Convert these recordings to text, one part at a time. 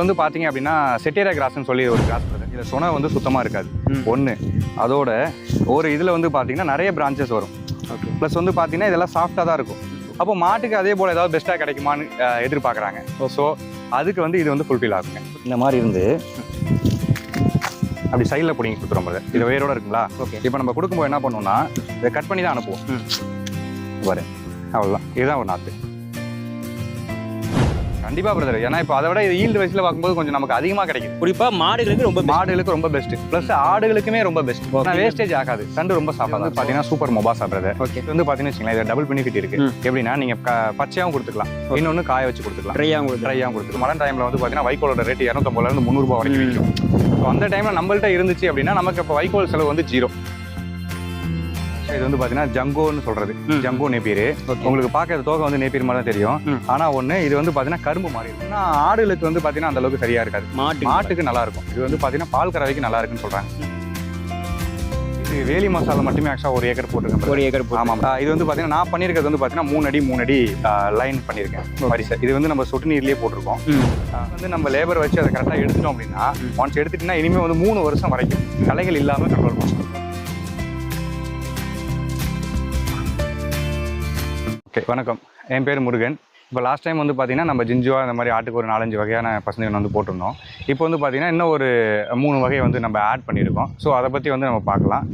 வந்து பார்த்தீங்க அப்படின்னா செட்டேரா கிராஸ்னு சொல்லி ஒரு கிராஸ் வருது. இதில் சொன வந்து சுத்தமாக இருக்காது. ஒன்று அதோட ஒரு இதில் வந்து பார்த்தீங்கன்னா நிறைய பிரான்ச்சஸ் வரும். ஓகே. ப்ளஸ் வந்து பார்த்தீங்கன்னா இதெல்லாம் சாஃப்டாக தான் இருக்கும். அப்போ மாட்டுக்கு அதே போல் ஏதாவது பெஸ்ட்டாக கிடைக்குமான்னு எதிர்பார்க்குறாங்க. ஸோ அதுக்கு வந்து இது வந்து ஃபுல்ஃபில் ஆகுங்க. இந்த மாதிரி இருந்து அப்படி சைடில் பிடிங்கி கொடுத்துரும் போது இது வேரோட இருக்குங்களா? ஓகே. இப்போ நம்ம கொடுக்கும்போது என்ன பண்ணுவோம்னா இதை கட் பண்ணி தான் அனுப்புவோம். பாரு. அவ்வளோதான் இதுதான் ஒரு நாற்று கண்டிப்பாக பிரதர் ஏன்னா இப்போ அதை விட இது ஈல்டு வயசில் பார்க்கும்போது கொஞ்சம் நமக்கு அதிகமாக கிடைக்குது. குறிப்பா மாடுகளுக்கு ரொம்ப. மாடுகளுக்கு ரொம்ப பெஸ்ட் ப்ளஸ் ஆடுகளுக்குமே ரொம்ப பெஸ்ட். வேஸ்டேஜ் ஆகாது. தண்டு ரொம்ப சாப்பிடாது பார்த்தீங்கன்னா சூப்பர் மொபாசா பிரதர் ஓகே இது. வந்து பார்த்தீங்கன்னு வச்சுங்களேன் இது டபுள் பெனிஃபிட் இருக்கு. எப்படின்னா நீங்கள் பச்சையாகவும் கொடுத்துக்கலாம். இன்னொன்று காய வச்சு கொடுத்துக்கலாம். ட்ரையா உங்களுக்கு ட்ரையாகவும் கொடுத்துக்கலாம். மழை டைமில் வந்து பார்த்தீங்கன்னா வைக்கோலோட ரேட் இரநூத்தம்பதுலேருந்து முந்நூறுபா வரைக்கும். விற்கும் ஸோ அந்த டைமில் நம்மள்ட்ட இருந்துச்சு அப்படின்னா நமக்கு இப்போ வைக்கோல் செலவு வந்து ஜீரோ இது வந்து பார்த்தீங்கன்னா ஜங்கோன்னு சொல்றது. ம். ஜங்கோ நேப்பியர் உங்களுக்கு பார்க்கறது தோகை வந்து நேப்பியர் மாதிரி தான் தெரியும். ம். ஆனா ஒண்ணு இது வந்து பார்த்தீங்கன்னா கரும்பு மாதிரி இருக்கும். ஆனா ஆடுகளுக்கு வந்து பார்த்தீங்கன்னா அந்த அளவுக்கு சரியா இருக்காது. மாட்டு மாட்டுக்கு நல்லா இருக்கும். இது வந்து பார்த்தீங்கன்னா பால் கறவைக்கு நல்லா இருக்குன்னு சொல்றாங்க. இது வேலி மசாலா மட்டுமே ஆக்சுவலாக ஒரு ஏக்கர் போட்டிருக்கேன் ஒரு ஏக்கர் ஆமாம். இது வந்து பார்த்தீங்கன்னா நான் பண்ணியிருக்கிறது வந்து பார்த்தீங்கன்னா மூணு அடி மூணு அடி லைன் பண்ணியிருக்கேன். வரிசை இது வந்து நம்ம சொட்டு நீர்லேயே போட்டிருக்கோம். வந்து நம்ம லேபர் வச்சு அதை கரெக்டாக எடுத்துட்டோம் அப்படின்னா ஒன்ஸ் எடுத்துட்டீங்கன்னா இனிமேல் வந்து மூணு வருஷம் வரைக்கும் களைகள் இல்லாமல் கண்ட்ரோல் பண்ணும் வணக்கம். என் பேர் முருகன். இப்போ லாஸ்ட் டைம் வந்து பார்த்தீங்கன்னா நம்ம ஜிஞ்சுவா இந்த மாதிரி ஆட்டுக்கு ஒரு நாலஞ்சு வகையான பசங்க வந்து போட்டிருந்தோம். இப்போ வந்து பார்த்தீங்கன்னா இன்னும் ஒரு மூணு வகையை வந்து நம்ம ஆட் பண்ணியிருக்கோம். ஸோ அதை பற்றி வந்து நம்ம பார்க்கலாம்.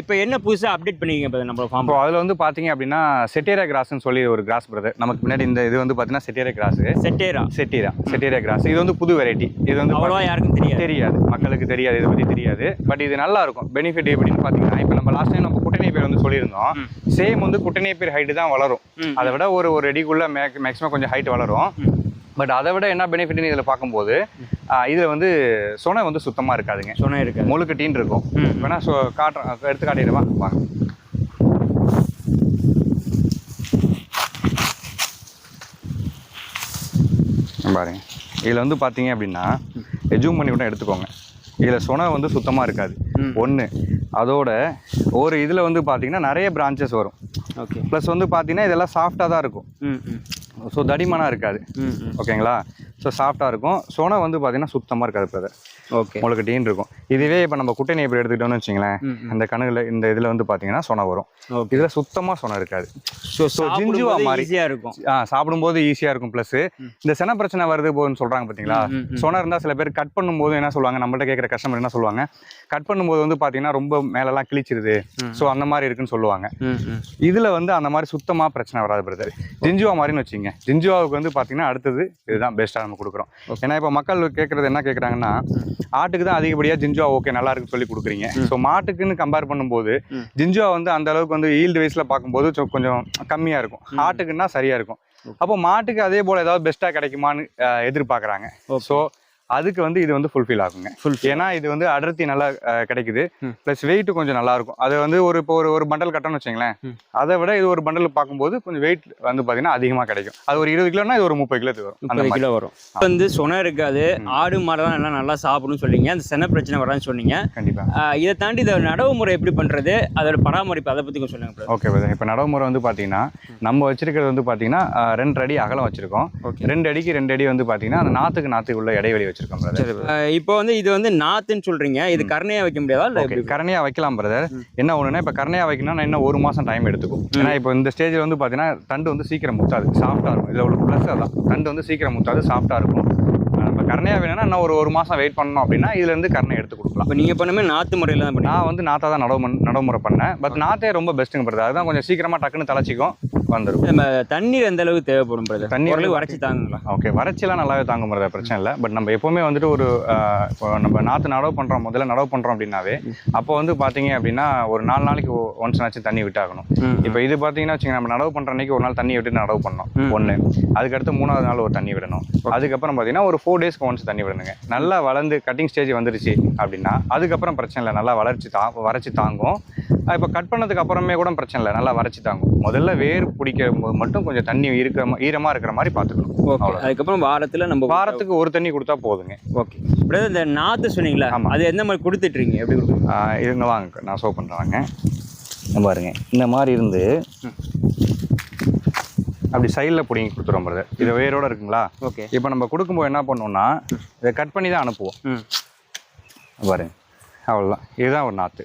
இப்போ என்ன புதுசா அப்டேட் பண்ணிருக்கீங்க இப்போ நம்ம ஃபார்ம் இப்போ அதில் வந்து பார்த்தீங்க அப்படின்னா செட்டேரா கிராஸ்னு சொல்லி ஒரு கிராஸ் பிரதர் நமக்கு முன்னாடி இந்த இது வந்து பார்த்தீங்கன்னா செட்டேரா கிராஸ். செட்டேரா செட்டீரா செட்டேரா கிராஸ். இது வந்து புது வெரைட்டி இது வந்து அவ்வளவா யாருக்கும் தெரியாது. தெரியாது. மக்களுக்கு தெரியாது. இதை பற்றி தெரியாது. பட் இது நல்லா இருக்கும். பெனிஃபிட் எப்படின்னு பார்த்தீங்கன்னா இப்போ நம்ம லாஸ்ட் டைம் நம்ம குட்டனை பேர் வந்து சொல்லியிருந்தோம். சேம் வந்து குட்டனை பேர் ஹைட்டு தான் வளரும். அதை விட ஒரு ஒரு அடிக்குள்ள மேக் மேக்ஸிமம் கொஞ்சம் ஹைட் வளரும். பட் அதை விட என்ன பெனிஃபிட்னு இதில் பார்க்கும்போது இதில் வந்து சொனை வந்து சுத்தமாக இருக்காதுங்க. சொன்ன இருக்காது. முழுக்கு டீன் இருக்கும். வேணா ஸோ காட்டுறேன் எடுத்து காட்டிடுவா வாங்க பாருங்க. இதில் வந்து பார்த்தீங்க அப்படின்னா எஜூம் பண்ணி கூட எடுத்துக்கோங்க. இதில் சொனை வந்து சுத்தமாக இருக்காது. ஒன்று அதோட ஒரு இதில் வந்து பார்த்தீங்கன்னா நிறைய பிரான்ச்சஸ் வரும். ஓகே ப்ளஸ் வந்து பார்த்தீங்கன்னா இதெல்லாம் சாஃப்டாக தான் இருக்கும். ஸோ தடிமனாக இருக்காது. ஓகேங்களா ஸோ சாஃப்டாக இருக்கும். சொனை வந்து பார்த்தீங்கன்னா சுத்தமாக இருக்காது ஓகே உங்களுக்கு டீன் இருக்கும். இதுவே இப்போ நம்ம குட்டை நெய்பர் எடுத்துக்கிட்டோம்னு வச்சுங்களேன் ம் ம். இந்த இதில் வந்து பார்த்தீங்கன்னா சொனை வரும். இதில் சுத்தமாக சொனை இருக்காது. ஸோ So, ஜிஞ்சுவா மாதிரி. ஈஸியாக இருக்கும். ஆ சாப்பிடும்போது ஈஸியாக இருக்கும். ப்ளஸ். இந்த சென பிரச்சனை வருது போகுதுன்னு சொல்கிறாங்க பார்த்தீங்களா. சொனை இருந்தால் சில பேர் கட் பண்ணும்போது என்ன சொல்லுவாங்க? நம்மள்ட்ட கேட்குற கஸ்டமர் என்ன சொல்லுவாங்க? கட் பண்ணும்போது வந்து பார்த்தீங்கன்னா ரொம்ப மேலெல்லாம் கிழிச்சிருது. ஸோ அந்த மாதிரி இருக்குன்னு சொல்லுவாங்க. இதில் வந்து அந்த மாதிரி சுத்தமாக பிரச்சனை வராது பிரதர் ஜிஞ்சுவா மாதிரின்னு வச்சுங்க ஜிஞ்சுவாவுக்கு வந்து பார்த்தீங்கன்னா அடுத்தது இதுதான் பெஸ்ட்டாக நம்ம கொடுக்குறோம். ஏன்னா இப்போ மக்கள் கேட்குறது என்ன கேட்குறாங்கன்னா ஆட்டுக்கு தான் அதிகப்படியாக ஜிஞ்சுவா ஓகே நல்லா இருக்குன்னு சொல்லி கொடுக்குறீங்க ஸோ மாட்டுக்குன்னு கம்பேர் பண்ணும்போது. ஜிஞ்சுவா வந்து அந்த அளவுக்கு வந்து ஈல்டு வயசில் பார்க்கும்போது கொஞ்சம் கம்மியாக இருக்கும். ஆட்டுக்குன்னா சரியாக இருக்கும். அப்போ மாட்டுக்கு அதே போல் ஏதாவது பெஸ்ட்டாக கிடைக்குமான்னு எதிர்பார்க்குறாங்க ஸோ அதுக்கு வந்து இது வந்து ஃபுல்ஃபில் ஆகுங்க. ஏன்னா இது வந்து அடர்த்தி நல்லா கிடைக்குது. ப்ளஸ் வெயிட் கொஞ்சம் நல்லா இருக்கும் அது வந்து ஒரு இப்போ ஒரு ஒரு பண்டல் கட்டணும்னு வச்சுங்களேன். அதை விட இது ஒரு பண்டல் பார்க்கும்போது கொஞ்சம் வெயிட் வந்து பார்த்தீங்கன்னா அதிகமாக கிடைக்கும். அது ஒரு இருபது கிலோனா இது ஒரு முப்பது கிலோத்துக்கு வரும். அந்த கிலோ வரும். இப்போ வந்து சொன இருக்காது. ஆடு மாடு தான் எல்லாம் நல்லா சாப்பிடும்னு சொன்னீங்க அந்த சென பிரச்சனை வரான்னு சொன்னீங்க. கண்டிப்பாக இதை தாண்டி இதை நடவு முறை எப்படி பண்றது? அதோட பராமரிப்பு அதை பத்தி கொஞ்சம் சொல்லுங்க. ஓகே இப்போ நடைமுறை வந்து பார்த்தீங்கன்னா நம்ம வச்சிருக்கிறது வந்து பார்த்தீங்கன்னா ரெண்டு அடி அகலம் வச்சிருக்கோம். ரெண்டு அடிக்கு ரெண்டு அடி வந்து பார்த்தீங்கன்னா அந்த நாற்றுக்கு நாற்றுக்கு உள்ள இடைவெளி வச்சிருக்கோம் பிரதர் இப்போ வந்து இது வந்து நாத்துன்னு சொல்றீங்க. இது கருணையா வைக்க முடியாதா இல்ல? கரணையா வைக்கலாம் பிரதர். என்ன ஒண்ணுன்னா இப்போ கரணையா வைக்கணும்னா இன்னும் ஒரு மாசம் டைம் எடுத்துக்கும். ஏன்னா இப்போ இந்த ஸ்டேஜில் வந்து பார்த்தீங்கன்னா தண்டு வந்து சீக்கிரம் முத்தாது. சாஃப்டாக இருக்கும். இதில் உள்ள ப்ளஸ் அதான். தண்டு வந்து சீக்கிரம் முத்தாது சாஃப்டாக இருக்கும். நம்ம கரணையா வேணும்னா இன்னும் ஒரு ஒரு மாசம் வெயிட் பண்ணணும் அப்படின்னா இதுல இருந்து கரணை எடுத்து கொடுக்கலாம். இப்போ நீங்க பண்ணுமே நாத்து முறையில தான் நான் வந்து நாத்தா தான் நடவு நடைமுறை பண்ணேன். பட் நாத்தே ரொம்ப பெஸ்ட்டுங்க பிரதர் அதுதான் கொஞ்சம் சீக்கிரமா டக்குன்னு தலைச்சிக்கும் வந்துடும் நம்ம தண்ணீர் எந்த அளவுக்கு தேவைப்படும் பிரதர் தண்ணி தண்ணி வந்து வரைச்சி தாங்குங்களா? ஓகே வறட்சிலாம் நல்லாவே தாங்க முடியாது பிரச்சனை இல்லை. பட் நம்ம எப்போவுமே வந்துட்டு ஒரு இப்போ நம்ம நாற்று நடவு பண்ணுறோம் முதல்ல நடவு பண்ணுறோம் அப்படின்னாவே அப்போ வந்து பார்த்தீங்க அப்படின்னா ஒரு நாலு நாளைக்கு ஒன்ஸ் ஆச்சு தண்ணி விட்டாகணும். இப்போ இது பார்த்தீங்கன்னா வச்சுங்க நம்ம நடவு பண்ணுற அன்னைக்கு ஒரு நாள் தண்ணி விட்டு நடவு பண்ணோம். ஒன்று அதுக்கடுத்து மூணாவது நாள் ஒரு தண்ணி விடணும். அதுக்கப்புறம் பார்த்தீங்கன்னா ஒரு ஃபோர் டேஸ்க்கு ஒன்ஸ் தண்ணி விடணுங்க. நல்லா வளர்ந்து கட்டிங் ஸ்டேஜ் வந்துருச்சு அப்படின்னா அதுக்கப்புறம் பிரச்சனை இல்லை. நல்லா வளர்ச்சி தா வறட்சி தாங்கும். இப்போ கட் பண்ணதுக்கு அப்புறமே கூட பிரச்சனை இல்லை. நல்லா வறட்சி தாங்கும் முதல்ல வேர் பிடிக்கும் போது மட்டும் கொஞ்சம் தண்ணி இருக்கிற ஈரமாக இருக்கிற மாதிரி பார்த்துக்கணும் ஓகே. அதுக்கப்புறம் வாரத்துல நம்ம வாரத்துக்கு ஒரு தண்ணி கொடுத்தா போதுங்க. ஓகே. பிரதர் இந்த நாத்து சொன்னீங்களா? ஆமா. அது எந்த மாதிரி கொடுத்துட்டு இருக்கீங்க? எப்படி ஆஹ் இருங்க வாங்க. நான் ஷோ பண்ணுறாங்க பாருங்க. இந்த மாதிரி இருந்து அப்படி சைடில் பிடிங்கி கொடுத்துருவோம் பிரதர் இது வேரோட இருக்குங்களா? ஓகே. இப்போ நம்ம கொடுக்கும்போது என்ன பண்ணுவோம்னா இதை கட் பண்ணி தான் அனுப்புவோம். ம். பாருங்க. அவ்வளோதான் இதுதான் ஒரு நாற்று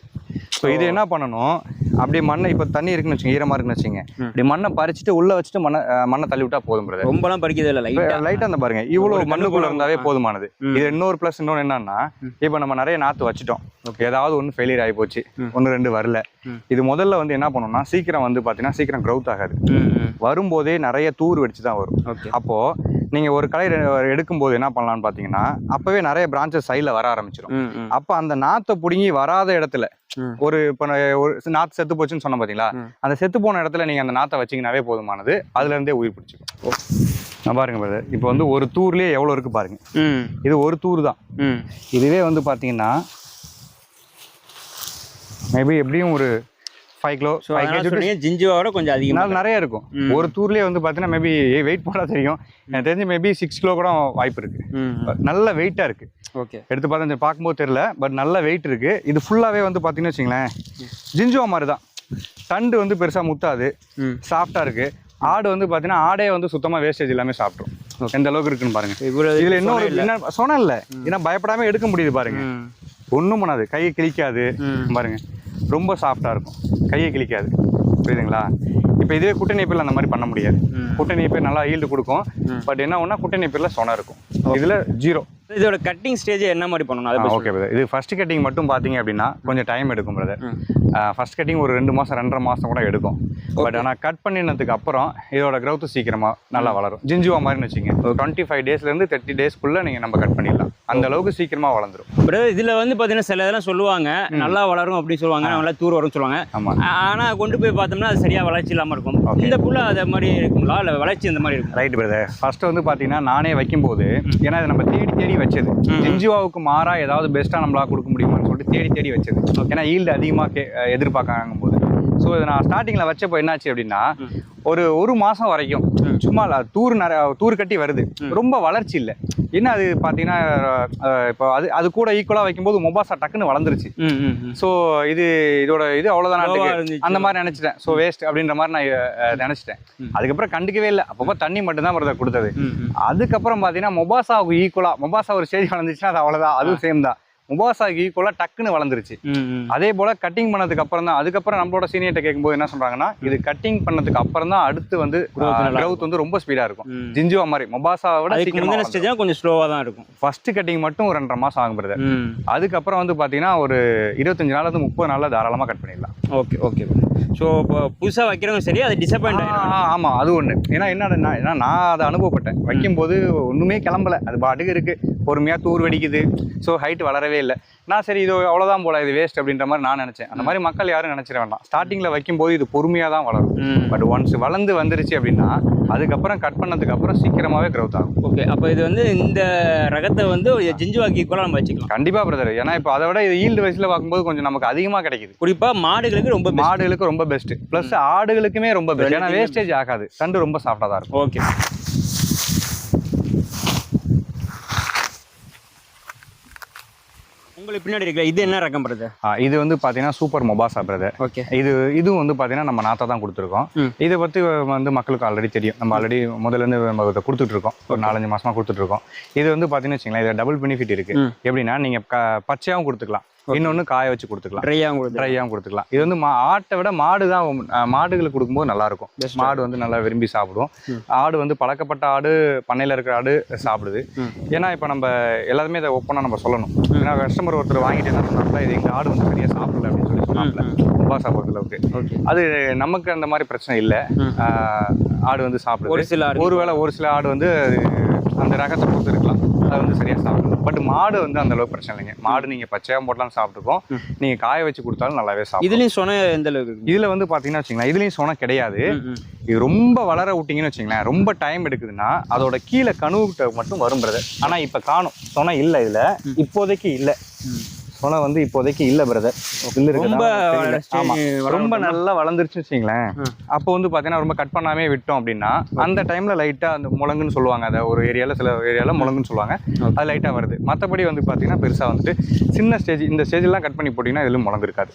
ஸோ இது என்ன பண்ணணும்? அப்படியே மண்ணை இப்போ தண்ணி இருக்குன்னு வச்சுங்க ஈரமாக இருக்குன்னு வச்சுங்க. இப்படி மண்ணை பறிச்சுட்டு உள்ளே வச்சுட்டு மண்ணை மண்ணை தள்ளி விட்டா போதும் பிரதர் ரொம்பலாம் பறிக்கிறது இல்லை லைட்டாக லைட்டாக அந்த பாருங்க இவ்வளோ மண்ணுக்குள்ள இருந்தாவே. போதுமானது. இது இன்னொரு ப்ளஸ் இன்னொன்று என்னன்னா இப்போ நம்ம நிறைய நாற்று வச்சுட்டோம். ஏதாவது ஒன்று ஃபெயிலியர் ஆகி போச்சு. ஒன்று ரெண்டு வரல. இது முதல்ல வந்து என்ன பண்ணணும்னா சீக்கிரம் வந்து பார்த்தீங்கன்னா சீக்கிரம் க்ரௌத் ஆகாது. வரும்போதே நிறைய தூர் வெடிச்சு தான் வரும் ஓகே அப்போ நீங்க ஒரு ரெ- எடுக்கும்போது என்ன பண்ணலாம்னு பார்த்தீங்கன்னா அப்பவே நிறைய பிரான்ச்சஸ் சைடில் வர ஆரம்பிச்சிடும் அப்போ அந்த நாத்தை பிடுங்கி வராத இடத்துல. ஒரு இப்போ ஒரு நாத்து செத்து போச்சுன்னு சொன்ன பார்த்தீங்களா. அந்த செத்து போன இடத்துல நீங்க அந்த நாத்தை வச்சீங்கன்னாவே போதுமானது. அதுல இருந்தே உயிர் பிடிச்சிக்கும். பாருங்க பிரதர் இப்போ வந்து ஒரு தூர்லயே எவ்வளோ இருக்கு பாருங்க. இது ஒரு தூர் தான். இதுவே வந்து பார்த்தீங்கன்னா மேபி எப்படியும் ஒரு ஃபைவ் கிலோ ஃபைவ் கேஜி ஜிஞ்சுவோட கொஞ்சம் அதிகமாக நிறைய இருக்கும். ஒரு தூர்லயே வந்து பார்த்தீங்கன்னா மேபி வெயிட் போட்டால் தெரியும். எனக்கு தெரிஞ்சு மேபி சிக்ஸ் கிலோ கூட வாய்ப்பு இருக்கு. நல்ல வெயிட்டாக இருக்கு. ஓகே எடுத்து பார்த்தா பார்க்கும்போது தெரியல பட் நல்ல வெயிட் இருக்கு. இது ஃபுல்லாகவே வந்து பார்த்தீங்கன்னு வச்சுங்களேன் ஜிஞ்சுவா மாதிரி தான் தண்டு வந்து பெருசாக முத்தாது சாஃப்டாக இருக்கு. ஆடு வந்து பார்த்தீங்கன்னா ஆடே வந்து சுத்தமாக வேஸ்டேஜ் எல்லாமே சாப்பிட்ரும் எந்த அளவுக்கு இருக்குன்னு பாருங்க. இதுல இன்னொரு என்ன சொன்ன இல்லை ஏன்னா பயப்படாம எடுக்க முடியுது பாருங்க. ம். ஒன்றும் பண்ணாது. கையை கிழிக்காது. பாருங்க. ரொம்ப சாஃப்டாக இருக்கும். கையை கிழிக்காது. புரியுதுங்களா? இப்போ இதுவே குட்டை நெய்ப்பில் அந்த மாதிரி பண்ண முடியாது. குட்டை நெய்ப்பர் நல்லா ஈல்டு கொடுக்கும். பட் என்ன ஒன்றா குட்டை நெய்ப்பரில் சொன இருக்கும். இதில் ஜீரோ இதோட கட்டிங் ஸ்டேஜ் என்ன மாதிரி பண்ணணும்? அதை ஓகே பிரதர் இது ஃபர்ஸ்ட் கட்டிங் மட்டும் பார்த்தீங்க அப்படின்னா கொஞ்சம் டைம் எடுக்கும் பிரதர். ஃபர்ஸ்ட் கட்டிங் ஒரு ரெண்டு மாதம் ரெண்டரை மாதம் கூட எடுக்கும். பட் ஆனால் கட் பண்ணினதுக்கு அப்புறம் இதோட growth சீக்கிரமாக நல்லா வளரும். ஜிஞ்சுவா மாதிரின்னு வச்சுங்க டுவெண்ட்டி ஃபைவ் டேஸ்லேருந்து தேர்ட்டி டேஸ்க்குள்ளே நீங்கள் நம்ம கட் பண்ணிடலாம். அந்த அளவுக்கு சீக்கிரமாக வளர்ந்துரும். பிரதர் இதுல வந்து பாத்தீங்கன்னா சில இதெல்லாம் சொல்லுவாங்க. நல்லா வளரும் அப்படின்னு சொல்லுவாங்க. நல்லா தூர் வரும்னு சொல்லுவாங்க. ஆமாம் ஆனா கொண்டு போய் பார்த்தோம்னா அது சரியா வளர்ச்சி இல்லாம இருக்கும். இந்த புள்ள அதே மாதிரி இருக்குங்களா இல்ல வளர்ச்சி இந்த மாதிரி இருக்கும். ரைட் பிரதர் ஃபர்ஸ்ட் வந்து பார்த்தீங்கன்னா நானே வைக்கும்போது ஏன்னா இது நம்ம தேடி தேடி வச்சது. ஜிஞ்சுவாவுக்கு மாறா ஏதாவது பெஸ்ட்டாக நம்மளால கொடுக்க முடியுமான்னு சொல்லிட்டு தேடி தேடி வச்சது. ஏன்னா ஈல்டு அதிகமாக கே எதிர்பார்க்காங்கும் போது ஸோ இதை நான் ஸ்டார்டிங்கில் வச்சப்போ என்னாச்சு அப்படின்னா. ஒரு ஒரு மாதம் வரைக்கும். சும்மா தூர் நிறைய தூர் கட்டி வருது. ரொம்ப வளர்ச்சி இல்லை என்ன அது பார்த்தீங்கன்னா இப்போ அது அது கூட ஈக்குவலாக வைக்கும்போது மொபாசா டக்குன்னு வளர்ந்துருச்சு. ஸோ இது இதோட இது அவ்வளோதான். அந்த மாதிரி நினச்சிட்டேன் ஸோ வேஸ்ட் அப்படின்ற மாதிரி நான் நினைச்சிட்டேன். அதுக்கப்புறம் கண்டுக்கவே இல்லை அப்பப்போ தண்ணி மட்டும்தான் பிரதர் கொடுத்தது. அதுக்கப்புறம் பார்த்தீங்கன்னா மொபாசாவுக்கு ஈக்குவலாக மொபாசா ஒரு ஸ்டேஜ் வளர்ந்துச்சுன்னா அது அவ்வளோதான் அதுவும் சேம் தான் மொபாசாவுக்கு ஈக்குவலாக டக்குன்னு வளர்ந்துருச்சு. அதே போல கட்டிங் பண்ணதுக்கு அப்புறம் தான் அதுக்கப்புறம் நம்மளோட சீனியர்ட்ட கேட்கும்போது என்ன சொல்றாங்கன்னா இது கட்டிங் பண்ணதுக்கு அப்புறம் தான் அடுத்து வந்து growth வந்து ரொம்ப ஸ்பீடா இருக்கும். ஜிஞ்சுவா மாதிரி மொபாசாவை விட கொஞ்சம் ஸ்லோவா தான் இருக்கும். ஃபர்ஸ்ட் கட்டிங் மட்டும் ஒரு ரெண்டரை மாசம் ஆகும் பிரதர் அதுக்கப்புறம் வந்து பாத்தீங்கன்னா ஒரு இருபத்தஞ்சு நாள்ல இருந்து முப்பது நாள்ல தாராளமா கட் பண்ணிடலாம். Okay okay. ஸோ இப்போ புதுசாக வைக்கிறவங்க சரி அது டிசப்பாயிண்ட் ஆயிடும் ஆ, ஆமா அது ஒண்ணு. ஏன்னா என்ன ஏன்னா நான் அதை அனுபவப்பட்டேன். வைக்கும்போது ஒண்ணுமே கிளம்பல. அது பாட்டுக்கு இருக்கு. பொறுமையா தூர் வெடிக்குது. ஸோ ஹைட் வளரவே இல்லை. நான் சரி இது அவ்வளவுதான் போல இது வேஸ்ட் அப்படின்ற மாதிரி நான் நினைச்சேன். அந்த மாதிரி மக்கள் யாரும் நினைச்சிட வேண்டாம். ஸ்டார்டிங்ல வைக்கும்போது இது பொறுமையா தான் வளரும். பட் ஒன்ஸ் வளர்ந்து வந்துருச்சு அப்படின்னா அதுக்கப்புறம் கட் பண்ணதுக்கு அப்புறம் சீக்கிரமாவே growth ஆகும். ஓகே அப்போ இது வந்து இந்த ரகத்தை வந்து ஜிஞ்சுவாக்கி கூட நம்ம வச்சுக்கலாம். கண்டிப்பா பிரதர் ஏன்னா இப்போ அதை விட இது ஈல்டு வயசுல பார்க்கும்போது கொஞ்சம் நமக்கு அதிகமா கிடைக்குது. குறிப்பாக மாடுகளுக்கு ரொம்ப. மாடுகளுக்கு ரொம்ப பெஸ்ட் ப்ளஸ் ஆடுகளுக்குமே ரொம்ப பெஸ்ட் ஏன்னா வேஸ்டேஜ் ஆகாது. தண்டு ரொம்ப சாஃப்டா தான் இருக்கும். ஓகே உங்களுக்கு பின்னாடி இருக்கிற இது என்ன ரகம் பிரதர் இது வந்து பாத்தீங்கன்னா சூப்பர் மொபாசா பிரதர் ஓகே. இது இதுவும் வந்து பாத்தீங்கன்னா நம்ம நாத்தா தான் கொடுத்துருக்கோம். இதை பத்தி வந்து மக்களுக்கு ஆல்ரெடி தெரியும். நம்ம ஆல்ரெடி முதல்ல இருந்து நம்ம இதை கொடுத்துட்டு இருக்கோம் ஒரு நாலஞ்சு மாசமா கொடுத்துட்டு இருக்கோம் இது வந்து பாத்தீங்கன்னா வச்சுங்களேன் இது டபுள் பெனிஃபிட் இருக்கு. ம். எப்படின்னா நீங்க க- பச்சையாவும் கொடுத்துக்கலாம். இன்னொன்னு காய வச்சு கொடுத்துக்கலாம். ட்ரையாகவும் ட்ரையாகவும் கொடுத்துக்கலாம். இது வந்து மா ஆட்டை விட மாடு தான் மாடுகளுக்கு கொடுக்கும்போது நல்லா இருக்கும் Best. மாடு வந்து நல்லா விரும்பி சாப்பிடும். ஆடு வந்து பழக்கப்பட்ட ஆடு பண்ணையில் இருக்கிற ஆடு சாப்பிடுது. ஏன்னா இப்போ நம்ம எல்லாருமே இதை ஒப்பனா நம்ம சொல்லணும். ஏன்னா கஸ்டமர் ஒருத்தர் வாங்கிட்டு என்ன சொன்னாப்ல இது எங்கள் ஆடு வந்து சரியாக சாப்பிடல அப்படின்னு சொல்லி சொன்னாப்ல. உபாசா பொறுத்தளவுக்கு ஓகே. அது நமக்கு அந்த மாதிரி பிரச்சனை இல்லை. ஆடு வந்து ஒரு சாப்பிடுது சில ஆடு. ஒருவேளை ஒரு சில ஆடு வந்து அது அந்த ரகத்தை பொறுத்து அது வந்து சரியாக சாப்பிடலாம் பட் மாடு வந்து அந்த அளவுக்கு பிரச்சனை இல்லைங்க. மாடு நீங்கள் பச்சையாக போட்டலாம் சாப்பிட்டுக்கும். நீங்கள் காய வச்சு கொடுத்தாலும் நல்லாவே சாப்பிடும் இதுலயும் சொன்ன எந்த அளவுக்கு இதுல வந்து பாத்தீங்கன்னா வச்சுங்களேன் இதுலயும் சொன கிடையாது. இது ரொம்ப வளர விட்டீங்கன்னு வச்சுங்களேன் ரொம்ப டைம் எடுக்குதுன்னா அதோட கீழே கணுவுகிட்ட மட்டும் வரும் பிரதர் ஆனா இப்ப காணும் சொன இல்ல இதுல. இப்போதைக்கு இல்ல. சொனை வந்து இப்போதைக்கு இல்ல பிரதர் ரொம்ப இருக்கு ரொம்ப நல்லா வளர்ந்துருச்சுன்னு வச்சுங்களேன். அப்போ வந்து பாத்தீங்கன்னா ரொம்ப கட் பண்ணாமே விட்டோம் அப்படின்னா அந்த டைம்ல லைட்டா அந்த முழங்குன்னு சொல்லுவாங்க. அதை ஒரு ஏரியால சில ஏரியால முழங்குன்னு சொல்லுவாங்க. அது லைட்டா வருது. மத்தபடி வந்து பாத்தீங்கன்னா பெருசா வந்துட்டு சின்ன ஸ்டேஜ் இந்த ஸ்டேஜ்லாம் கட் பண்ணி போட்டீங்கன்னா இதுல முழங்கு இருக்காது.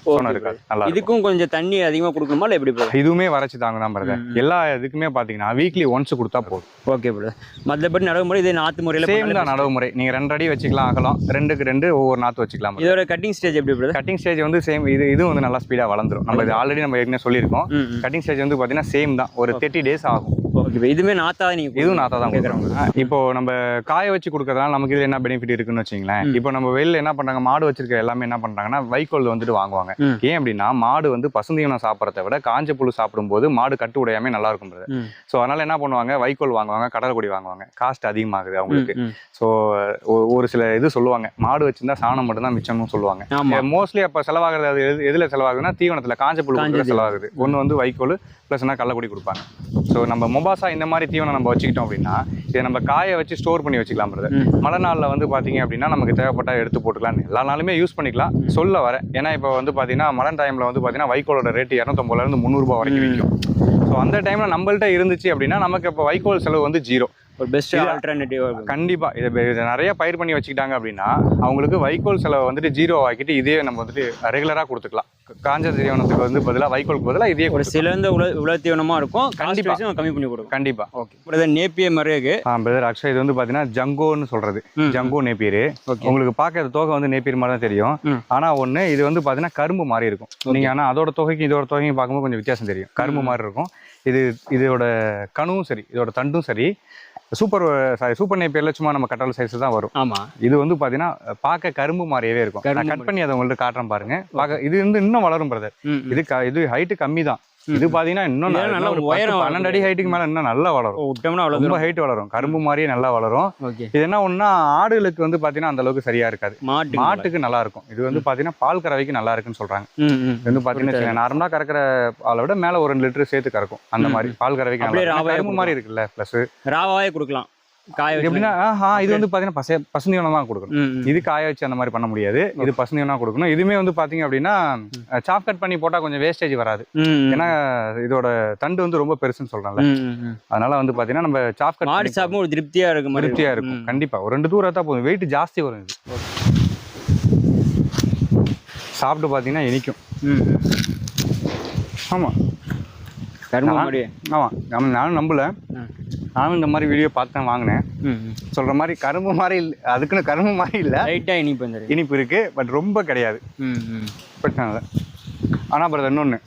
நல்லா. இதுக்கும் கொஞ்சம் தண்ணி அதிகமா கொடுக்கணுமா இல்லை எப்படி இதுவுமே வறட்சி தாங்க தான் பிரதர். எல்லா இதுக்குமே பாத்தீங்கன்னா வீக்லி ஒன்ஸ் கொடுத்தா போதும். ஓகே பிரதர் மற்றபடி நடவு முறை இதே நாற்று முறையில் சேம் தான் நடவு முறை. நீங்க ரெண்டு அடி வச்சுக்கலாம் அகலம். ரெண்டுக்கு ரெண்டு ஒவ்வொரு நாத்து வச்சுக்கலாம் இதோட கட்டிங் ஸ்டேஜ் எப்படி பிரதர் கட்டிங் ஸ்டேஜ் வந்து சேம் இது இதுவும் வந்து நல்லா ஸ்பீடா வளர்ந்துரும். நம்ம இது ஆல்ரெடி நம்ம ஏற்கனவே சொல்லியிருக்கோம். கட்டிங் ஸ்டேஜ் வந்து பாத்தீங்கன்னா சேம் தான். ஒரு தேர்ட்டி டேஸ் ஆகும். ஓகே இதுவுமே நாத்தா நீங்க இதுவும் நாத்தா தான் கொடுக்குறோம். இப்போ நம்ம காய வச்சு கொடுக்கறதுனால நமக்கு இதுல என்ன பெனிஃபிட் இருக்குன்னு வச்சுங்களேன். இப்போ நம்ம வெளியில என்ன பண்றாங்க மாடு வச்சிருக்க எல்லாமே என்ன பண்றாங்கன்னா வைக்கோல் வந்துட்டு வாங்குவாங்க. ஏன் அப்படின்னா மாடு வந்து பசுந்தீவனம் சாப்பிட்றத விட காஞ்ச புழு சாப்பிடும்போது மாடு கட்டு உடையாம நல்லா இருக்கும் ஸோ அதனால என்ன பண்ணுவாங்க வைக்கோல் வாங்குவாங்க கடல் கொடி வாங்குவாங்க. காஸ்ட் அதிகமாகுது அவங்களுக்கு. ஸோ ஒரு சில இது சொல்லுவாங்க. மாடு வச்சிருந்தா சாணம் மட்டும்தான் மிச்சம்னு சொல்லுவாங்க. மோஸ்ட்லி அப்போ செலவாகிறது அது எது எதுல செலவாகுதுன்னா தீவனத்துல காஞ்ச புழு. செலவாகுது. ஒன்று வந்து வைக்கோல் ப்ளஸ்னா கள்ளக்குடி கொடுப்பாங்க. ஸோ நம்ம மொபாசா இந்த மாதிரி தீவனம் நம்ம வச்சுக்கிட்டோம் அப்படின்னா இதை நம்ம காய வச்சு ஸ்டோர் பண்ணி வச்சுக்கலாம் brother. ம். மழை நாளில் வந்து பார்த்தீங்க அப்படின்னா நமக்கு தேவைப்பட்டா எடுத்து போட்டுக்கலாம். எல்லா நாளுமே யூஸ் பண்ணிக்கலாம். சொல்ல வரேன். ஏன்னா இப்போ வந்து பார்த்தீங்கன்னா மழை டைமில் வந்து பார்த்தீங்கன்னா வைக்கோலோட ரேட்டு இரநூத்தொம்பதுலேருந்து முந்நூறுபா வரைக்கும் விற்கும் ஸோ அந்த டைமில் நம்மள்ட்ட இருந்துச்சு அப்படின்னா நமக்கு இப்போ வைக்கோல் செலவு வந்து ஜீரோ ஒரு பெஸ்ட் ஆல்டர்னேட்டிவ் கண்டிப்பா. இதை இதை நிறைய பயிர் பண்ணி வச்சுக்கிட்டாங்க அப்படின்னா அவங்களுக்கு வைக்கோல் செலவை வந்துட்டு ஜீரோ ஆக்கிட்டு இதே நம்ம வந்துட்டு ரெகுலரா கொடுத்துக்கலாம். காஞ்ச தீவனத்துக்கு வந்து பதிலா வைக்கோலுக்கு பதிலா இதே ஒரு. சிறந்த உல உலக தீவனமா இருக்கும். கண்டிப்பா. கண்டிப்பா கம்மி பண்ணி கொடுக்கும் கண்டிப்பா. ஓகே. பிரதர் நேப்பிய மரேகு. ஆ பிரதர் அக்ஷய் இது வந்து பாத்தீங்கன்னா ஜங்கோன்னு சொல்றது. ம். ஜங்கோ நேப்பியர். உங்களுக்கு பார்க்க இந்த தோகை வந்து நேப்பியர் மாதிரி தான் தெரியும். ம். ஆனா ஒண்ணு இது வந்து பாத்தீங்கன்னா கரும்பு மாதிரி இருக்கும். நீங்க ஆனா அதோட தொகைக்கும் இதோட தொகைக்கும் பார்க்கும்போது கொஞ்சம் வித்தியாசம் தெரியும். கரும்பு மாதிரி இருக்கும். இது இதோட கணுவும் சரி இதோட தண்டும் சரி. சூப்பர் சாரி சூப்பர் நேப்பியர்ல சும்மா நம்ம கட்டல் சைஸ் தான் வரும். ஆமா. இது வந்து பாத்தீங்கன்னா பார்க்க கரும்பு மாதிரியே இருக்கும். நான் கட் பண்ணி அதை உங்கள்ட்ட காட்டுறேன் பாருங்க. பார்க்க இது வந்து இன்னும் வளரும் பிரதர். இது இது ஹைட்டு கம்மி தான் இது பாத்தீங்கன்னா இன்னும் நல்லா உயரம் பன்னெண்டு அடி ஹைட்டுக்கு மேல இன்னும் நல்லா வளரும். விட்டோம்னா ரொம்ப ஹைட் வளரும். கரும்பு மாதிரியே நல்லா வளரும். இது என்ன ஒண்ணா ஆடுகளுக்கு வந்து பாத்தீங்கன்னா அந்த அளவுக்கு சரியா இருக்காது. மாட்டு மாட்டுக்கு நல்லா இருக்கும். இது வந்து பாத்தீங்கன்னா பால் கறவைக்கு நல்லா இருக்குன்னு சொல்றாங்க. இது வந்து பாத்தீங்கன்னா நார்மலா கறக்கிற பாலை விட மேல ஒரு ரெண்டு லிட்டர் சேர்த்து கறக்கும். அந்த மாதிரி பால் கறவைக்கு கரும்பு மாதிரி இருக்குல்ல பிளஸ் ராவாவே கொடுக்கலாம். காய வச்சு எப்படின்னா இது வந்து பாத்தீங்கன்னா பச பசுந்தீவனம் தான் கொடுக்கணும். இது காய வச்சு அந்த மாதிரி பண்ண முடியாது. இது பசுந்தீவனா கொடுக்கணும். இதுவுமே வந்து பாத்தீங்க அப்படின்னா சாப் கட் பண்ணி போட்டா கொஞ்சம் வேஸ்டேஜ் வராது. ஏன்னா இதோட தண்டு வந்து ரொம்ப பெருசுன்னு ம். அதனால வந்து பாத்தீங்கன்னா நம்ம சாப் கட் மாடு சாப்பிடும் ஒரு திருப்தியா இருக்கு மாதிரி திருப்தியா இருக்கும். கண்டிப்பா. ஒரு ரெண்டு தூரம் தான் போதும். வெயிட் ஜாஸ்தி வரும் இது. சாப்பிட்டு பாத்தீங்கன்னா இனிக்கும் ம் ம். ஆமா. கரும்பு நான்- மாதிரி ஆமா. நம்ம நானும் நம்பல. நானும் இந்த மாதிரி வீடியோ பார்த்து தான் வாங்கினேன். சொல்ற மாதிரி கரும்பு மாதிரி இல்ல அதுக்குன்னு கரும்பு மாதிரி இல்ல. லைட்டா இனிப்பு வந்துரு இனிப்பு இருக்கு பட் ரொம்ப கிடையாது. பிரச்சனை இல்லை. ஆனா பிரதர் இன்னொன்னு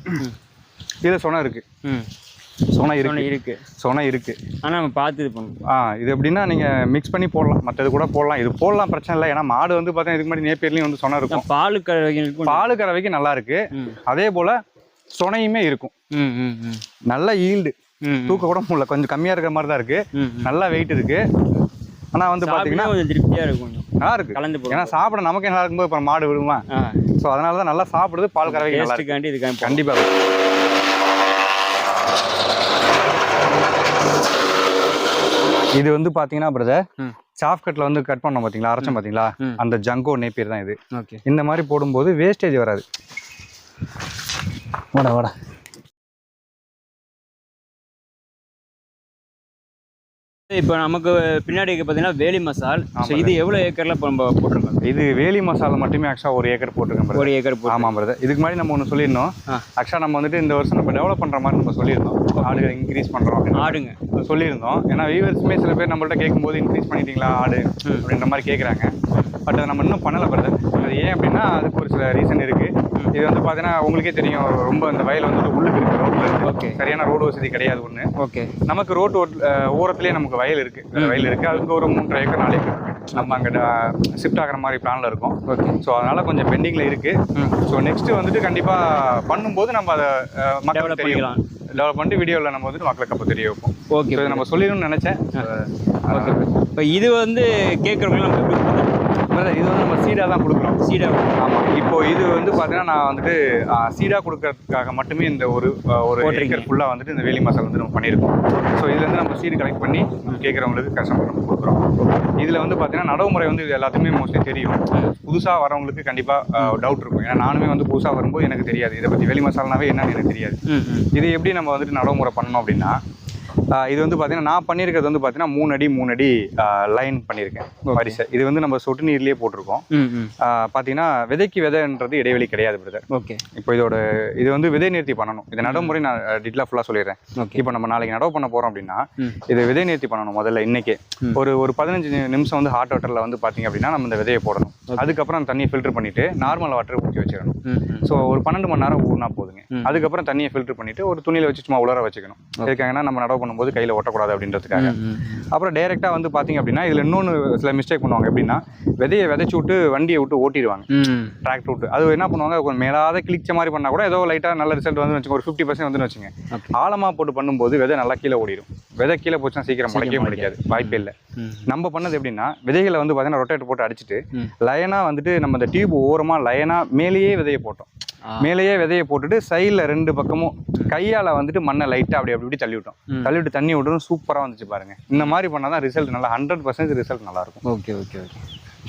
இதுல சொன இருக்கு. ம். சொன இருக்கு. இருக்கு. சொன இருக்கு. ஆனா நம்ம பார்த்து இது பண்ணணும். ஆ இது எப்படின்னா நீங்க மிக்ஸ் பண்ணி போடலாம். மற்றது கூட போடலாம். இது போடலாம் பிரச்சனை இல்லை. ஏன்னா மாடு வந்து பார்த்தீங்கன்னா இதுக்கு முன்னாடி நேப்பியர்லையும் வந்து சொன இருக்கும். பால் கறவைகளுக்கும் பால் கறவைக்கு நல்லா இருக்கு. அதே போல சொனையுமே இருக்கும். ம் ம் ம். நல்ல ஈல்டு. தூக்க கூட முடியல. கொஞ்சம் கம்மியா இருக்கிற மாதிரி தான் இருக்கு. ம் ம். நல்லா வெயிட் இருக்கு. ஆனா வந்து பாத்தீங்கன்னா கொஞ்சம் திருப்தியா இருக்கும் கொஞ்சம். நல்லா இருக்கு. கலந்து போகும் ஏன்னா சாப்பிட நமக்கே நல்லா இருக்கும்போது அப்புறம் மாடு விடுமா ஆ. ஸோ அதனால தான் நல்லா சாப்பிடுது பால் கறவைக்கு நல்லா இருக்கு. டேஸ்ட்டுக்காண்டி இதுக்காண்டி போடணும். கண்டிப்பா. இது வந்து பாத்தீங்கன்னா பிரதர் ம். சாஃப்ட் கட்ல வந்து கட் பண்ணோம் பாத்தீங்களா? அரைச்சோம் பாத்தீங்களா. அந்த ஜங்கோ நேப்பியர் தான் இது. இந்த மாதிரி போடும்போது வேஸ்டேஜ் வராது. வாடா வாடா. இப்போ நமக்கு பின்னாடி இருக்க பார்த்தீங்கன்னா வேலி மசால். ஸோ இது எவ்வளோ ஏக்கர்ல இப்போ நம்ம போட்டிருக்கோம்? இது வேலி மசாலா மட்டுமே ஆக்சுவலா ஒரு ஏக்கர் brother. ஒரு ஏக்கர் போட்டு. ஆமா பிரதர் இதுக்கு முன்னாடி நம்ம ஒன்று சொல்லியிருந்தோம். ஆ. ஆக்சுவலா நம்ம வந்துட்டு இந்த வருஷம் நம்ம டெவலப் பண்ற மாதிரி நம்ம சொல்லியிருந்தோம். ஆடுகள் இன்க்ரீஸ் பண்றோம் அப்படின்னு ஆடுங்க. சொல்லியிருந்தோம். ஏன்னா வியூவர்ஸுமே சில பேர் நம்மள்ட்ட கேட்கும்போது இன்க்ரீஸ் பண்ணிட்டீங்களா ஆடு அப்படின்ற மாதிரி கேட்குறாங்க பட் அதை நம்ம இன்னும் பண்ணலை பிரதர் அது ஏன் அப்படின்னா அதுக்கு ஒரு சில ரீசன் இருக்கு. இது வந்து பார்த்தீங்கன்னா உங்களுக்கே தெரியும் ரொம்ப இந்த வயல் வந்து உள்ளுக்கு இருக்கு ரோட்ல இருக்கு Okay. சரியான ரோடு வசதி கிடையாது ஒன்று ஓகே நமக்கு ரோட்டு ஓரத்துலேயே நமக்கு வயல் இருக்கு. வயல் இருக்கு. அதுக்கு ஒரு மூன்றரை ஏக்கர் நாலு ஏக்கர். நம்ம அங்கே ஷிஃப்ட் ஆகிற மாதிரி பிளான்ல இருக்கோம். ஓகே ஸோ அதனால கொஞ்சம் பெண்டிங்ல இருக்கு. ம். ஸோ நெக்ஸ்ட் வந்துட்டு கண்டிப்பா பண்ணும்போது நம்ம அதை டெவலப் தெரியும். டெவலப் பண்ணிட்டு வீடியோவில் நம்ம வந்துட்டு மக்களுக்கு அப்போ தெரிய வைப்போம். ஓகே நம்ம சொல்லிடணும்னு நினைச்சேன். ஓகே இப்போ இது வந்து கேட்குறவங்க நம்ம எப்படி கொடுத்தோம்? பிரதர் இது வந்து நம்ம சீடாக தான் கொடுக்குறோம். சீடா ஆமாம் இப்போ இது வந்து பார்த்தீங்கன்னா நான் வந்துட்டு சீடாக கொடுக்கறதுக்காக மட்டுமே இந்த ஒரு ஒரு. ஏக்கர் ஃபுல்லாக வந்துட்டு இந்த வேலி மசாலா வந்து நம்ம பண்ணியிருக்கோம். ஸோ இதுலேருந்து நம்ம சீடு கலெக்ட் பண்ணி கேட்குறவங்களுக்கு கஸ்டமர் நம்ம கொடுக்குறோம். இதில் வந்து பார்த்தீங்கன்னா நடைமுறை வந்து இது எல்லாத்துக்குமே மோஸ்ட்லி தெரியும். புதுசாக வரவங்களுக்கு கண்டிப்பாக டவுட் இருக்கும். ஏன்னா நானுமே வந்து புதுசாக வரும்போது எனக்கு தெரியாது. இதை பற்றி வேலி மசாலானாவே என்னன்னு எனக்கு தெரியாது. இது எப்படி நம்ம வந்துட்டு நடைமுறை பண்ணணும் அப்படின்னா இது வந்து பார்த்தீங்கன்னா நான் பண்ணியிருக்கிறது வந்து பார்த்தீங்கன்னா மூணு அடி மூணு அடி லைன் பண்ணியிருக்கேன் வரிசை இது வந்து நம்ம சொட்டு நீர்லேயே போட்டிருக்கோம். பார்த்தீங்கன்னா விதைக்கு விதைன்றது இடைவெளி கிடையாது பிரதர் ஓகே இப்போ இதோட இது வந்து விதை நிறுத்தி பண்ணணும். இது நடைமுறை நான் டீட்டெயிலாக ஃபுல்லாக சொல்லிடுறேன். இப்போ நம்ம நாளைக்கு நடவு பண்ண போகிறோம் அப்படின்னா. இது விதை நிறுத்தி பண்ணணும் முதல்ல இன்னைக்கே. ஒரு ஒரு பதினஞ்சு நிமிஷம் வந்து ஹாட் வாட்டரில் வந்து பார்த்தீங்க அப்படின்னா நம்ம இந்த விதையை போடணும். அதுக்கப்புறம் அந்த தண்ணியை ஃபில்டர் பண்ணிட்டு நார்மல் வாட்டர் ஊற்றி வச்சிடணும். ஸோ ஒரு பன்னெண்டு மணி நேரம் ஊறினா போதுங்க. அதுக்கப்புறம் தண்ணியை ஃபில்டர் பண்ணிட்டு ஒரு துணியில் வச்சு சும்மா உலர வச்சுக்கணும். எதுக்காங்கன்னா நம்ம நடவு பண்ணும்போது கையில் ஒட்டக்கூடாது அப்படின்றதுக்காக. அப்புறம் டைரெக்டாக வந்து பார்த்தீங்க அப்படின்னா இதில் இன்னொன்று சில மிஸ்டேக் பண்ணுவாங்க எப்படின்னா விதையை விதைச்சு விட்டு வண்டியை விட்டு ஓட்டிடுவாங்க. டிராக்டர் விட்டு. அது என்ன பண்ணுவாங்க கொஞ்சம் மேலாத கிழிச்ச மாதிரி பண்ணால் கூட ஏதோ லைட்டாக நல்ல ரிசல்ட் வந்து வச்சுக்கோங்க. ஒரு ஃபிஃப்டி பர்சன்ட் வந்து வச்சுங்க. ஆழமாக போட்டு பண்ணும்போது விதை நல்லா கீழே ஓடிடும். விதை கீழே போச்சுன்னா சீக்கிரம் முளைக்கவே முடிக்காது வாய்ப்பே இல்லை. நம்ம பண்ணது எப்படின்னா விதைகளை வந்து பார்த்தீங்கன்னா ரொட்டேட் போட்டு அடிச்சுட்டு ம். லைனாக வந்துட்டு நம்ம இந்த டியூப் ஓரமாக லைனாக மேலேயே விதையை போட்டோம். மேலேயே விதையை போட்டுட்டு சைடில் ரெண்டு பக்கமும் கையால் வந்துட்டு மண்ணை லைட்டாக அப்படி அப்படி இப்படி தள்ளி விட்டோம். தள்ளி விட்டு தண்ணி விட்டுரும் சூப்பராக வந்துச்சு பாருங்க. இந்த மாதிரி பண்ணால் தான் ரிசல்ட் நல்லா ஹண்ட்ரட் பர்சன்ட் ரிசல்ட் நல்லா இருக்கும். Okay okay okay.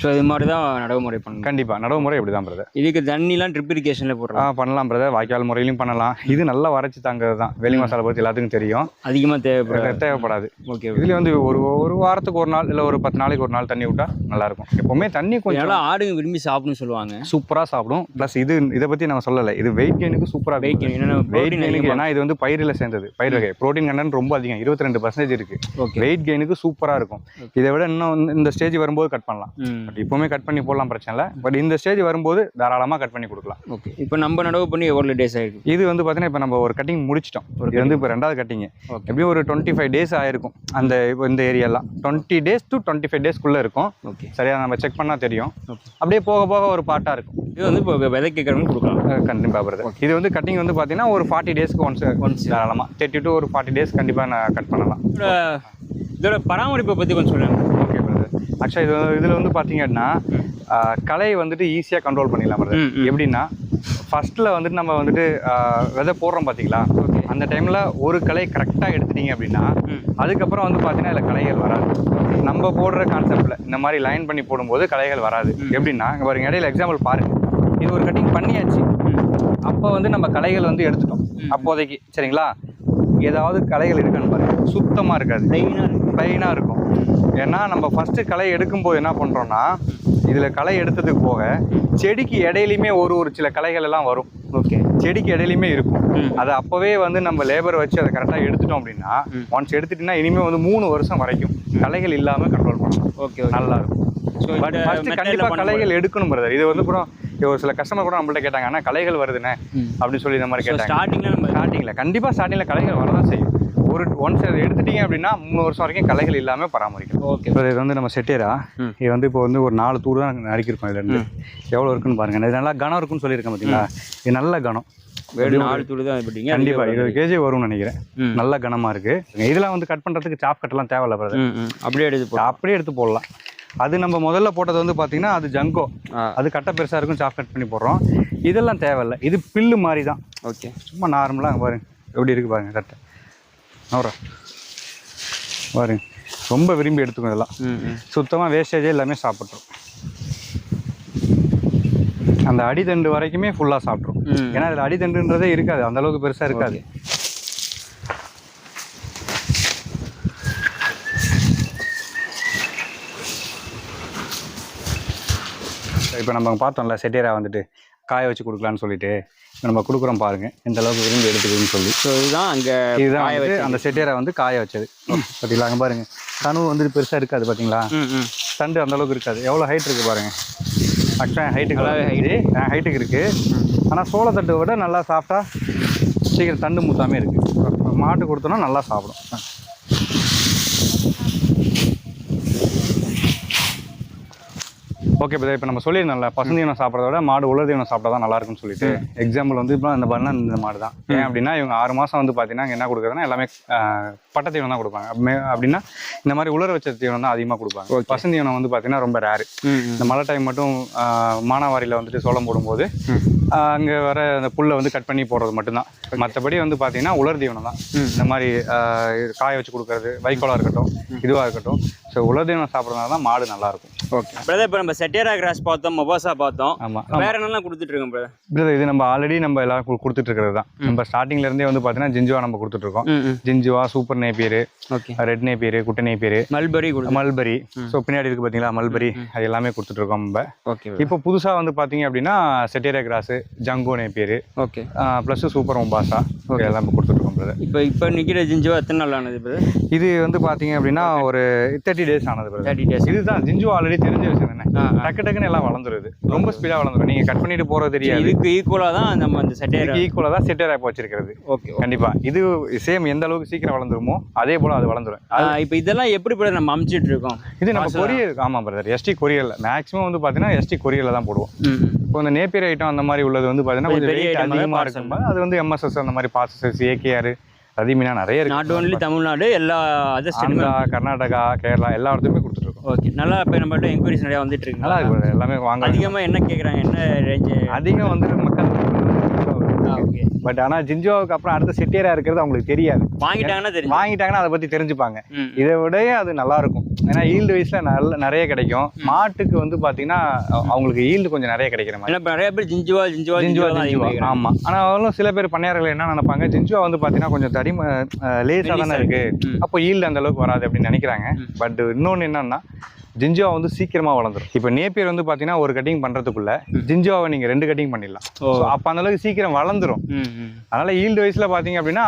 ஸோ இது மாதிரி தான் நடைமுறை பண்ணணும். கண்டிப்பாக நடைமுறை இப்படி தான் பிரதர் இதுக்கு தண்ணிலாம் ட்ரிப் இரிகேஷனில் ஆ போடுறோம் பண்ணலாம் பிரதர் வாய்க்கால் முறையிலையும் பண்ணலாம். இது நல்லா வரைச்சி தாங்கிறது தான். வெளி மசாலா பற்றி எல்லாத்துக்கும் தெரியும். அதிகமாக தேவைப்படாது. தேவைப்படாது. ஓகே இதுல வந்து ஒரு ஒரு வாரத்துக்கு ஒரு நாள் இல்லை ஒரு பத்து நாளைக்கு ஒரு நாள் தண்ணி விட்டா நல்லா இருக்கும் எப்பவுமே தண்ணி கொஞ்சம் இதனால ஆடுங்க விரும்பி சாப்பிடுன்னு சொல்லுவாங்க. சூப்பராக சாப்பிடும். ப்ளஸ் இது இதை பற்றி நம்ம சொல்லலை. இது வெயிட் கெயினுக்கு சூப்பராக வெயிட் என்னென்ன வெயிட் protein கெயினுக்கு ஏன்னா இது வந்து பயிரில் சேர்ந்தது. பயிர் வகை. ப்ரோட்டீன் கண்டென்ட் ரொம்ப அதிகம். இருபத்தி ரெண்டு பர்சன்டேஜ் இருக்கு. ஓகே வெயிட் கெயினுக்கு சூப்பராக இருக்கும். இதை விட இன்னும் இந்த- ஸ்டேஜ் வரும்போது கட் பண்ணலாம். பட் இப்போவுமே கட் பண்ணி போடலாம் பிரச்சனை இல்லை. பட் இந்த ஸ்டேஜ் வரும்போது தாராளமாக கட் பண்ணி கொடுக்கலாம். ஓகே இப்போ நம்ம நடவு பண்ணி எவ்வளோ டேஸ் ஆயிருக்கு? இது வந்து பார்த்தீங்கன்னா இப்போ நம்ம ஒரு கட்டிங் முடிச்சிட்டோம். இது வந்து இப்போ ரெண்டாவது கட்டிங். எப்படியும் ஒரு டுவெண்ட்டி ஃபைவ் டேஸ் ஆயிருக்கும். அந்த இந்த ஏரியாலாம் twenty days to twenty five டேஸ்க்குள்ளே இருக்கும். ஓகே சரியா நம்ம செக் பண்ணால் தெரியும். அப்படியே போக போக ஒரு பாட்டாக இருக்கும். இது வந்து இப்போ விதை கேட்குறவங்க கொடுக்கலாம். கண்டிப்பாக வருது இது வந்து கட்டிங் வந்து பார்த்தீங்கன்னா ஒரு ஃபார்ட்டி டேஸ்க்கு ஒன்ஸ் ஒன்ஸ் தாராளமாக தேர்ட்டி டு ஒரு ஃபார்ட்டி டேஸ் கண்டிப்பாக நான் கட் பண்ணலாம். இதோட பராமரிப்பை பற்றி கொஞ்சம் சொல்லுங்க. ஓகே பிரதர் ஆக்சுவலாக இது இதில் வந்து பார்த்தீங்கன்னா கலை வந்துட்டு ஈஸியாக கண்ட்ரோல் பண்ணிடலாம். எப்படின்னா ஃபர்ஸ்ட்டில் வந்துட்டு நம்ம வந்துட்டு விதை போடுறோம் பார்த்தீங்களா ஓகே அந்த டைமில் ஒரு களை கரெக்டாக எடுத்துட்டீங்க அப்படின்னா அதுக்கப்புறம் வந்து பார்த்தீங்கன்னா இதில் களைகள் வராது. நம்ம போடுற கான்செப்டில் இந்த மாதிரி லைன் பண்ணி போடும்போது களைகள் வராது. எப்படின்னா இங்கே பாருங்க இடையில எக்ஸாம்பிள் பாருங்க. இது ஒரு கட்டிங் பண்ணியாச்சு. அப்போ வந்து நம்ம களைகள் வந்து எடுத்துட்டோம். அப்போதைக்கு சரிங்களா? ஏதாவது களைகள் இருக்கான்னு பாருங்க. சுத்தமாக இருக்காது. ப்ளைனாக இருக்கு. ப்ளைனாக இருக்கும். ஏன்னா நம்ம ஃபஸ்ட்டு களை எடுக்கும்போது என்ன பண்ணுறோம்னா இதில் களை எடுத்ததுக்கு போக செடிக்கு இடையிலையுமே ஒரு ஒரு சில களைகள் எல்லாம் வரும். ஓகே செடிக்கு இடையிலையுமே இருக்கும். அதை அப்போவே வந்து நம்ம லேபர் வச்சு அதை கரெக்டாக எடுத்துட்டோம் அப்படின்னா. ஒன்ஸ் எடுத்துட்டீங்கன்னா இனிமேல் வந்து மூணு வருஷம் வரைக்கும் களைகள் இல்லாமல் கண்ட்ரோல் பண்ணலாம். ஓகே நல்லா இருக்கும். பட் கண்டிப்பாக களைகள் எடுக்கணும் பிரதர் இது வந்து இது ஒரு சில கஸ்டமர் கூட நம்மள்ட்ட கேட்டாங்க அண்ணா களைகள் வருதுண்ணே. அப்படின்னு சொல்லி இந்த மாதிரி கேட்டாங்க. ஸ்டார்டிங்கில் நம்ம ஸ்டார்டிங்கில் கண்டிப்பாக ஸ்டார்டிங்கில் களைகள் வரதான் செய்யும். ஒரு ஒன்ஸ் எடுத்துட்டீங்க அப்படின்னா மூணு வருஷம் வரைக்கும் களைகள் இல்லாமல் பராமரிக்கணும். ஓகே இப்போ இது வந்து நம்ம செட்டேரா ம். இது வந்து இப்போ வந்து ஒரு நாலு தூர் தான் இதுல இருந்து. எவ்வளோ இருக்குன்னு பாருங்க. இது நல்லா கனம் இருக்குன்னு சொல்லியிருக்கேன் பார்த்தீங்களா இது நல்ல கனம். வெறும் நாலு துளி தான் போட்டீங்க கண்டிப்பா இருபது கேஜி வரும்னு நினைக்கிறேன். நல்ல கனமா இருக்கு. இதெல்லாம் வந்து கட் பண்றதுக்கு சாப் கட்டெல்லாம் தேவையில்ல பிரதர் அப்படியே எடுத்து அப்படியே எடுத்து போடலாம். அது நம்ம முதல்ல போட்டது வந்து பார்த்தீங்கன்னா அது ஜங்கோ அது கட்டை பெருசாக இருக்கும் சாப் கட் பண்ணி போடுறோம். இதெல்லாம் தேவையில்ல. இது பில்லு மாதிரி தான் ஓகே. சும்மா நார்மலாக பாருங்க. எப்படி இருக்கு பாருங்க கட்டை. நவரா. பாருங்க. ரொம்ப விரும்பி எடுத்துக்கும் இதெல்லாம். சுத்தமாக வேஸ்டேஜே எல்லாமே சாப்பிட்ரும் அந்த அடிதண்டு வரைக்குமே ஃபுல்லாக சாப்பிட்ரும். ஏன்னா இதில் அடிதண்டுன்றதே இருக்காது. அந்த அளவுக்கு பெருசாக இருக்காது. இப்போ நம்ம பார்த்தோம்ல செட்டேரா வந்துட்டு காய வச்சு கொடுக்கலான்னு சொல்லிட்டு இப்ப நம்ம கொடுக்குறோம் பாருங்க. எந்த அளவுக்கு விரும்பி எடுத்துக்குதுன்னு சொல்லி. ஸோ இதுதான் அங்கே இதுதான் வந்து அந்த செட்டேரா வந்து காய வச்சது. பார்த்தீங்களா அங்கே பாருங்க. கனவு வந்து பெருசாக இருக்காது பார்த்தீங்களா தண்டு அந்த அளவுக்கு இருக்காது. எவ்வளோ ஹைட் இருக்குது பாருங்க. ஆக்சுவலாக ஹைட்டுக்கு ஹைட்டு ஹைட்டுக்கு இருக்குது ஆனால் சோளத்தட்டை விட நல்லா சாப்பிட்டா சீக்கிரம் தண்டு மூத்தாமே இருக்குது மாட்டு கொடுத்தோன்னா நல்லா சாப்பிடும். ஓகே பிரதர் இப்போ நம்ம சொல்லியிருந்தோம்ல பசுந்தீவனம் சாப்பிட்றத விட மாடு உலர் தீவனம் சாப்பிட்டா தான் நல்லா இருக்கும்னு சொல்லிட்டு எக்ஸாம்பிள் வந்து இப்போ இந்த பண்ண இந்த மாடு தான் ஏன் அப்படின்னா இவங்க ஆறு மாதம் வந்து பார்த்தீங்கன்னா என்ன கொடுக்குறதுனா எல்லாமே பட்டை தீவனம் தான் கொடுப்பாங்க. அப்படின்னா இந்த மாதிரி உலர வச்ச தீவனம் தான் அதிகமாக கொடுப்பாங்க. பசுந்தீவனம் வந்து பார்த்தீங்கன்னா ரொம்ப ரேரு இந்த மழை டைம் மட்டும் மானாவாரியில் வந்துட்டு சோளம் போடும்போது அங்கே வர அந்த புல்லை வந்து கட் பண்ணி போடுறது மட்டும்தான். மற்றபடி வந்து பார்த்தீங்கன்னா உலர் தீவனம் தான். இந்த மாதிரி காய வச்சு கொடுக்கறது வைக்கோலாக இருக்கட்டும் இதுவாக இருக்கட்டும். ஸோ உலர் தீவனம் சாப்பிட்றதுனால தான் மாடு நல்லா இருக்கும். ஓகே பிரதர் இப்போ நம்ம செட்டேரா கிராஸ் பார்த்தோம் மொபாசா பார்த்தோம். ஆமாம் வேற என்னெல்லாம் கொடுத்துட்டு இருக்கோம் பிரதர் பிரதர் இது நம்ம ஆல்ரெடி நம்ம எல்லாரும் கு- கொடுத்துட்டு இருக்கிறது தான். நம்ம ஸ்டார்டிங்ல இருந்தே வந்து பார்த்தீங்கன்னா ஜிஞ்சுவா நம்ம கொடுத்துட்டு இருக்கோம். ம் ம். ஜிஞ்சுவா super napier okay red napier குட்டை நேப்பியர் மல்பரி மல்பரி ஸோ பின்னாடி இருக்கு பார்த்தீங்களா மல்பரி அது எல்லாமே கொடுத்துட்டு இருக்கோம் நம்ம. ஓகே இப்போ புதுசாக வந்து பார்த்தீங்க அப்படின்னா setaria grass ஜங்கோ napier okay. Plus super Mombasa எல்லாம் இருக்கோம் பிரதர் இப்போ இப்போ நிற்கிற ஜிஞ்சுவா எத்தனை நாள் ஆனது பிரதர் இது வந்து பார்த்தீங்க அப்படின்னா ஒரு தேர்ட்டி டேஸ் ஆனது பிரதர் தேர்ட்டி டேஸ் இதுதான் ஜிஞ்சு ஆல்ரெடி தெரிஞ்ச விஷயம். டக்கு டக்குன்னு எல்லாம் வளர்ந்துருது ரொம்ப ஸ்பீடாக வளர்ந்துரும். நீங்கள் கட் பண்ணிட்டு போகிறது தெரியாது. இதுக்கு ஈக்குவலாக தான் நம்ம செட்டேரா இதுக்கு ஈக்குவலாக தான் செட்டேர் ஆப் வச்சிருக்கிறது. ஓகே கண்டிப்பா. இது சேம் எந்த அளவுக்கு சீக்கிரம் வளர்ந்துருமோ அதே போல அது வளர்ந்துரும். இப்போ இதெல்லாம் எப்படி பிரதர் நம்ம அமுச்சிட்டு இருக்கோம்? இது நம்ம கொரியர் ஆமா பிரதர் எஸ்டி கொரியர்ல மேக்ஸிமம் வந்து பாத்தீங்கன்னா எஸ்டி கொரியர்ல தான் போடுவோம். இப்போ இந்த நேப்பியர் ஐட்டம் அந்த மாதிரி உள்ளது வந்து பாத்தீங்கன்னா கொஞ்சம் பெரிய வெயிட் item ஆ அதிகமா parcel. இருக்கும். அது வந்து எம்எஸ்எஸ் அந்த மாதிரி பாசஸ் ஏகேஆர் ரதிமீனா நிறைய இருக்கு. நாட் ஓன்லி தமிழ்நாடு எல்லா அதர் ஆந்திரா கர்நாடகா கேரளா எல்லா இடத்துலயுமே கொடுத்துட்டு இருக்கோம் ஓகே நல்லா இப்போ நம்மள்ட்ட என்கொயரிஸ் நிறையா வந்துட்டு இருக்கு. நல்லா இருக்கு. எல்லாமே வாங்க அதிகமாக என்ன கேட்குறாங்க என்ன ரேஞ்சு அதிகம் வந்து ஓகே பட் ஆனா ஜிஞ்சோவுக்கு அப்புறம் அடுத்த செட்டியரா இருக்கிறது அவங்களுக்கு தெரியாது. வாங்கிட்டாங்கன்னா தெரியும். வாங்கிட்டாங்கன்னா அதை பத்தி தெரிஞ்சுப்பாங்க. இதை விட அது நல்லா இருக்கும். ஏன்னா ஈல்டு வயசுல நல்ல நிறைய கிடைக்கும். மாட்டுக்கு வந்து பாத்தீங்கன்னா அவங்களுக்கு ஈல்டு கொஞ்சம் நிறைய கிடைக்கிற மாதிரி. நிறைய பேர் ஜிஞ்சுவா ஜிஞ்சுவா ஜிஞ்சுவா ஜிஞ்சுவா ஆமா. ஆனா அவங்களும் சில பேர் பண்ணையார்கள் என்ன நினைப்பாங்க? ஜிஞ்சுவா வந்து பாத்தீங்கன்னா கொஞ்சம் தடி லேசா தானே இருக்கு. அப்போ ஈல்டு அந்த அளவுக்கு வராது அப்படின்னு நினைக்கிறாங்க. பட் இன்னொன்னு என்னன்னா ஜிஞ்சுவா வந்து சீக்கிரமா வளர்ந்துரும். இப்போ நேப்பியர் வந்து பாத்தீங்கன்னா ஒரு கட்டிங் பண்றதுக்குள்ள ஜிஞ்சுவாவை நீங்க ரெண்டு கட்டிங் பண்ணிடலாம். அப்ப அந்த அளவுக்கு சீக்கிரம் வளர்ந்துரும். ம் ம். அதனால ஈல்டு வயசுல பாத்தீங்க அப்படின்னா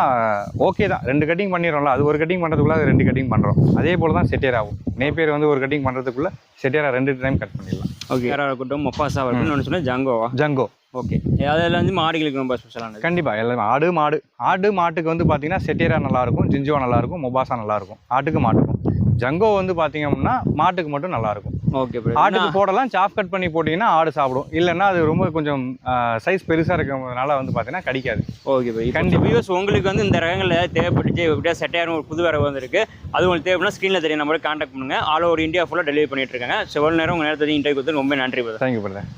ஓகே தான். ரெண்டு கட்டிங் பண்ணிடுறோம்ல அது ஒரு கட்டிங் பண்றதுக்குள்ள அது ரெண்டு கட்டிங் பண்றோம். அதே போல தான் செட்டியர் ஆகும். நேப்பியர் வந்து ஒரு கட்டிங் பண்றதுக்குள்ள செட்டியரா ரெண்டு டைம் கட் பண்ணிடலாம். ஓகே. இருக்கட்டும் மொப்பாசா இருக்கட்டும் சொன்னால் ஜங்கோவா? ஜங்கோ. ஓகே. அதில் வந்து மாடுகளுக்கு ரொம்ப ஸ்பெஷலானது கண்டிப்பா எல்லாமே ஆடு மாடு. ஆடு மாட்டுக்கு வந்து பாத்தீங்கன்னா செட்டியரா நல்லா இருக்கும் ஜிஞ்சுவா நல்லா இருக்கும் மொபாசா நல்லா இருக்கும். ஆட்டுக்கு மாட்டுக்கும். ஜங்கோ வந்து பாத்தீங்க அப்படின்னா மாட்டுக்கு மட்டும் நல்லா இருக்கும். ஓகே ஆட்டுக்கு போடலாம் சாப் கட் பண்ணி போட்டீங்கன்னா ஆடு சாப்பிடும். இல்லைன்னா அது ரொம்ப கொஞ்சம் சைஸ் பெருசா இருக்கிறதுனால வந்து பாத்தீங்கன்னா கடிக்காது. ஓகே பை கண்டிப்பாக உங்களுக்கு வந்து இந்த ரகங்கள் ஏதாவது தேவைப்பட்டுச்சு எப்படியா செட் ஆயிரம் ஒரு புது ரகம் வந்திருக்கு. அது உங்களுக்கு தேவைன்னா ஸ்க்ரீனில் தெரியும் நம்மளுக்கு காண்டாக்ட் பண்ணுங்க. ஆல் ஓவர் இந்தியா ஃபுல்லாக டெலிவரி பண்ணிட்டு இருக்காங்க. செவல் நேரம் உங்கள் நேரத்தை இன்டர்வியூ கொடுத்து ரொம்ப நன்றி. Thank you brother